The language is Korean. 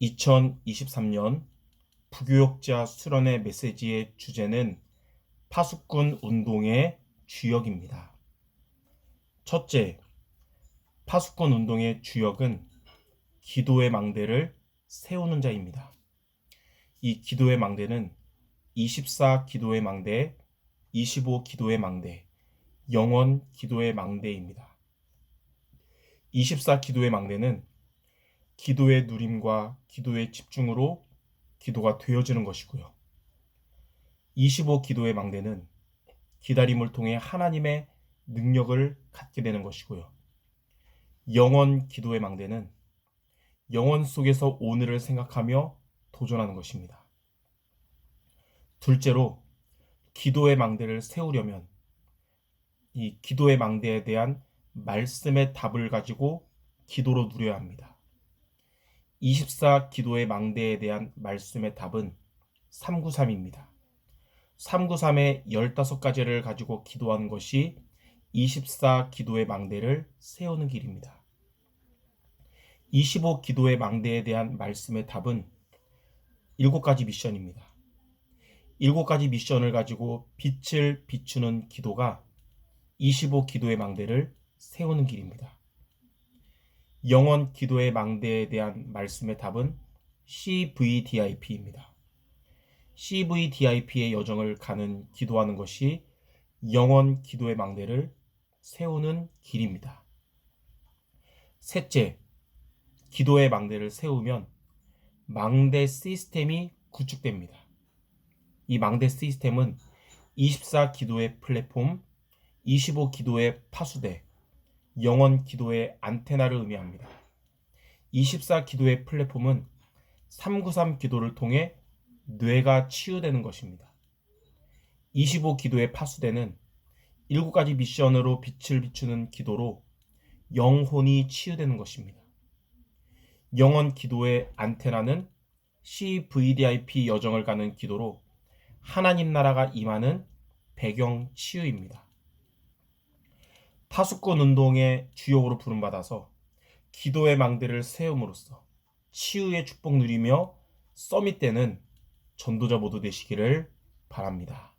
2023년 부교역자 수련회 메시지의 주제는 파수꾼 운동의 주역입니다. 첫째, 파수꾼 운동의 주역은 기도의 망대를 세우는 자입니다. 이 기도의 망대는 24 기도의 망대, 25 기도의 망대, 영원 기도의 망대입니다. 24 기도의 망대는 기도의 누림과 기도의 집중으로 기도가 되어지는 것이고요. 25 기도의 망대는 기다림을 통해 하나님의 능력을 갖게 되는 것이고요. 영원 기도의 망대는 영원 속에서 오늘을 생각하며 도전하는 것입니다. 둘째로 기도의 망대를 세우려면 이 기도의 망대에 대한 말씀의 답을 가지고 기도로 누려야 합니다. 24 기도의 망대에 대한 말씀의 답은 393입니다. 393의 15가지를 가지고 기도하는 것이 24 기도의 망대를 세우는 길입니다. 25 기도의 망대에 대한 말씀의 답은 7가지 미션입니다. 7가지 미션을 가지고 빛을 비추는 기도가 25 기도의 망대를 세우는 길입니다. 영원 기도의 망대에 대한 말씀의 답은 CVDIP입니다. CVDIP의 여정을 가는 기도하는 것이 영원 기도의 망대를 세우는 길입니다. 셋째, 기도의 망대를 세우면 망대 시스템이 구축됩니다. 이 망대 시스템은 24 기도의 플랫폼, 25 기도의 파수대, 영원 기도의 안테나를 의미합니다. 24 기도의 플랫폼은 393 기도를 통해 뇌가 치유되는 것입니다. 25 기도의 파수대는 7가지 미션으로 빛을 비추는 기도로 영혼이 치유되는 것입니다. 영원 기도의 안테나는 CVDIP 여정을 가는 기도로 하나님 나라가 임하는 배경 치유입니다. 파수꾼 운동의 주역으로 부름받아서 기도의 망대를 세움으로써 치유의 축복 누리며 서밋 때는 전도자 모두 되시기를 바랍니다.